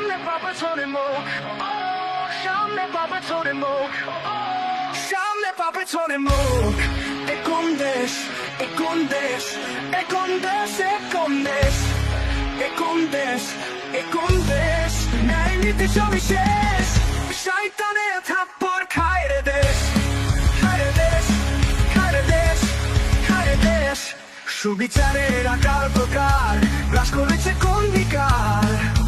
সামনে পাবে চলে মুখ। সামনে পাবে চলে মুখ। সামনে পাবে চলে মুখ। এ কোন দেশ? এ কোন দেশ? এ কোন দেশ? এ কোন দেশ? এ কোন দেশ? এ কোন দেশ? ন্যায় নীতি সবই শেষ। শয়তানে থাপ্পড় খায় রে দেশ। খায় রে দেশ। খায় রে দেশ। খায় রে দেশ। সুবিচারের আকার প্রকার। গ্রাস করেছে কোন বিকার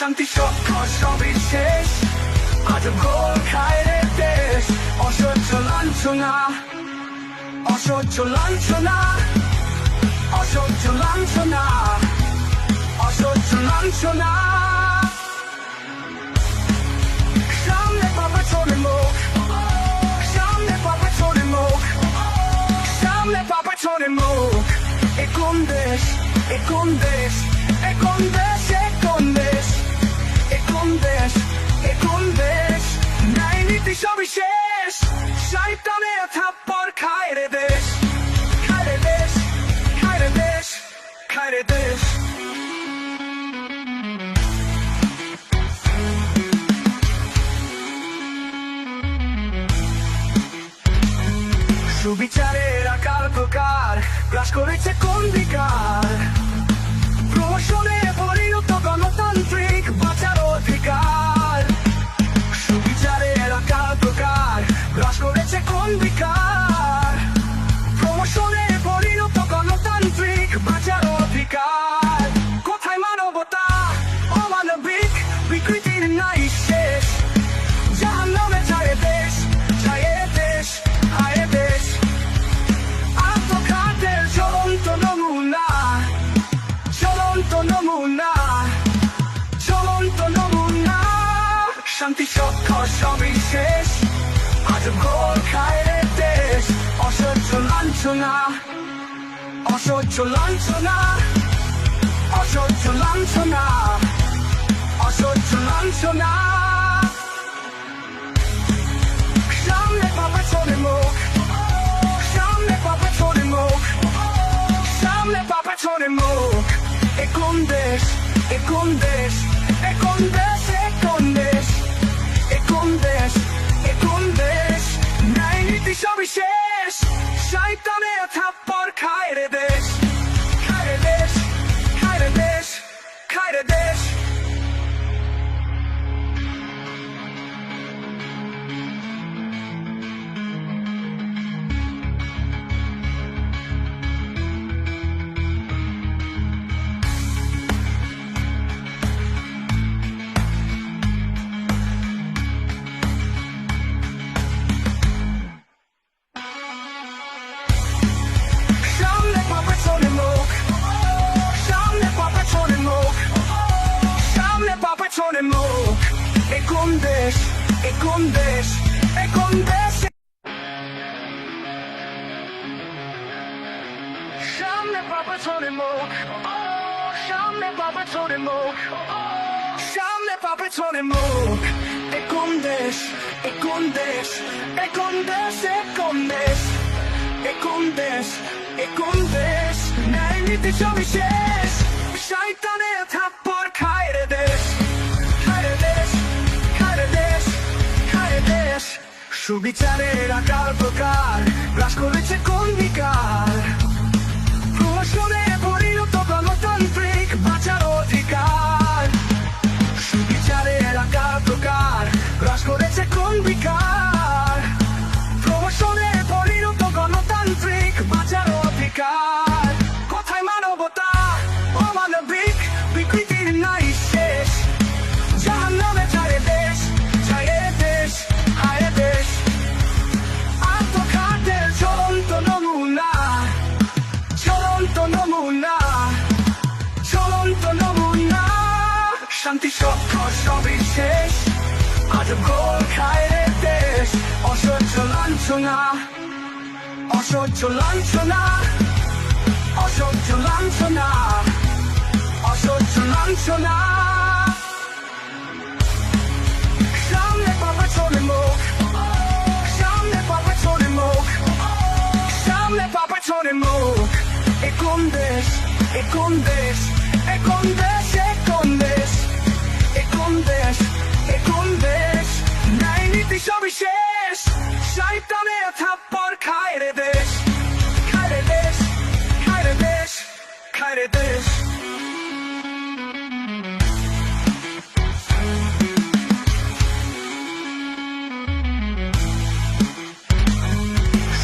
শান্তি সবই শেষ। আজ ঘোর খায় রে দেশ। অসহ্য লাঞ্ছনা অসহ্য লাঞ্ছনা অসহ্য লাঞ্ছনা অসহ্য লাঞ্ছনা। সামনে পাবে চলে মুখ। সামনে ন্যায় নীতি বিকার প্রহসনে পরিণত গণতান্ত্রিক বাঁচার অধিকার। কোথায় মানবতা? অমানবিক বিকৃতির নাই শেষ। জাহান নামে যায় দেশ যায় দেশ হায় দেশ। আত্মঘাতের জ্বলন্ত নমুনা জ্বলন্ত নমুনা জ্বলন্ত নমুনা। শান্তি সক্ষ সবই শেষ আজ ঘোর খায় দেশ অসহ্য লাঞ্ছনা অসহ্য লাঞ্ছনা অসহ্য লাঞ্ছনা অসহ্য লাঞ্ছনা সামনে পাবে চলে মুখ সামনে পাবে চলে মুখ সামনে পাবে চলে মুখ এ দেশ এ কোন দেশ এ কোন দেশ এ দেশ এ কোন দেশ সবই শেষ শয়তানে চলে মুখ এ কোন দেশ এ কোন দেশ এ কোন দেশ সামনে পাবে চলে মুখ সামনে পাবে চলে মুখ সামনে পাবে চলে মুখ এ কোন দেশ এ কোন দেশ এ কোন দেশ এ কোন দেশ এ কোন দেশ এ কোন দেশ ন্যায় নীতি সবই সুবিচারের আকার প্রকার গ্রাস করেছে কোন বিকার? সবই শেষ। আজ গোল খায় রে দেশ। অসহ্য লাঞ্ছনা অসহ্য লাঞ্ছনা অসহ্য লাঞ্ছনা অসহ্য লাঞ্ছনা। সামনে পাপা চলে মুখ, সামনে পাপা চলে মুখ, সামনে পাপা চলে মুখ। এ কোন দেশ, এ কোন দেশ, এ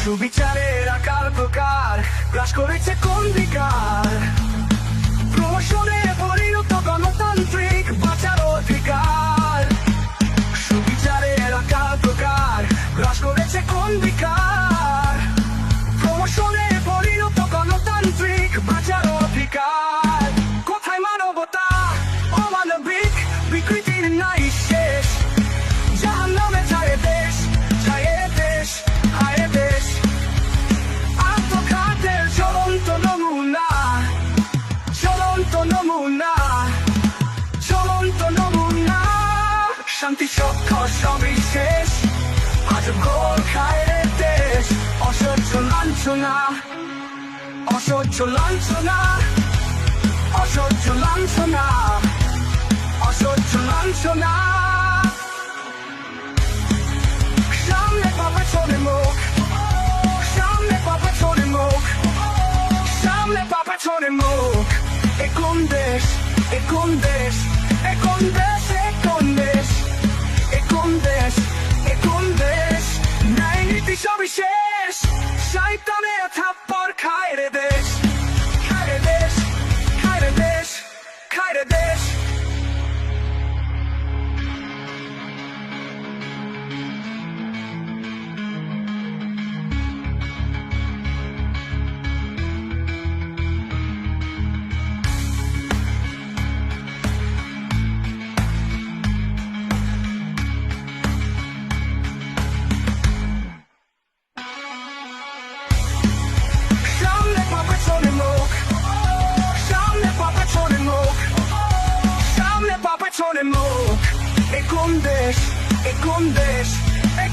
সুবিচারের আকার প্রকার গ্রাস করেছে কোন বিকার? লাঞ্ছনা অসহ্য লাঞ্ছনা অসহ্য লাঞ্ছনা অসহ্য লাঞ্ছনা সামনে পাপা চলে মুখ, সামনে পাপা চলে মুখ, সামনে পাপা চলে মুখ। এ কোন দেশ?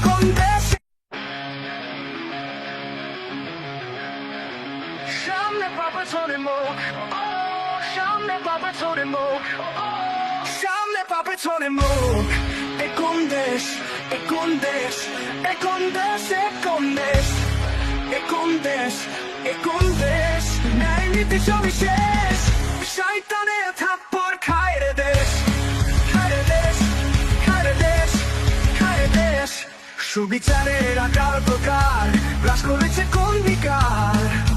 কোন দেশ সামনে পাপা চলে মুখ সামনে পাপা চলে মুখ সামনে পাপা চলে দেশ এ কোন দেশ এ কোন দেশ ন্যায় নীতি সবই সুবিচারের আকার প্রকার গ্রাস করেছে কোন বিকার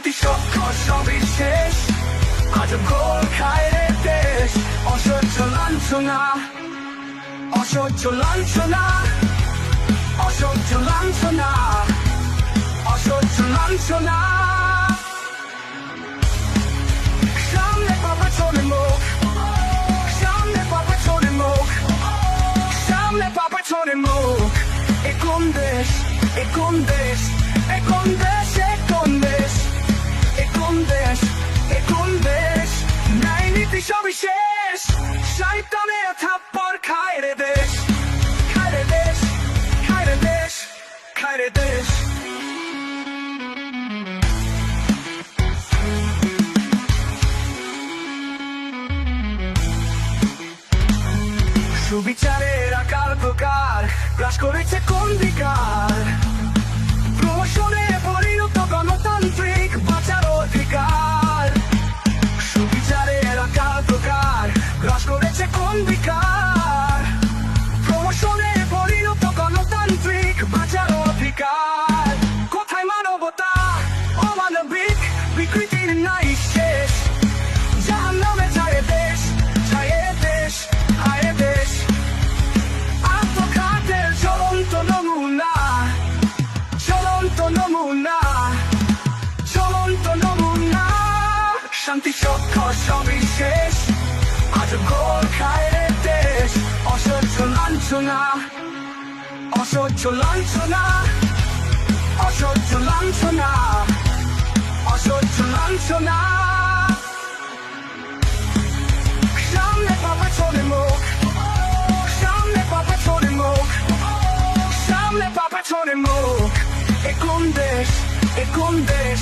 শান্তি সক্ষ সবই শেষ। আজ গোল খায় রে দেশ। অসহ্য লাঞ্ছনা অসহ্য লাঞ্ছনা অসহ্য লাঞ্ছনা অসহ্য লাঞ্ছনা। সামনে পাপা চলে মুখ। সামনে পাপা চলে মুখ। সামনে পাপা চলে মুখ। এ দেশ? এ দেশ? শয়তানে থাপ্পর সুবিচারের আকার প্রকার গ্রাস করেছে কোন বিকার সবই শেষ। আজ গোল খায় রে দেশ। অসহ্য লাঞ্ছনা অসহ্য লাঞ্ছনা অসহ্য লাঞ্ছনা অসহ্য লাঞ্ছনা। সামনে পাপা চলে মুখ। সামনে পাপা চলে মুখ। দেশ? এখন দেশ?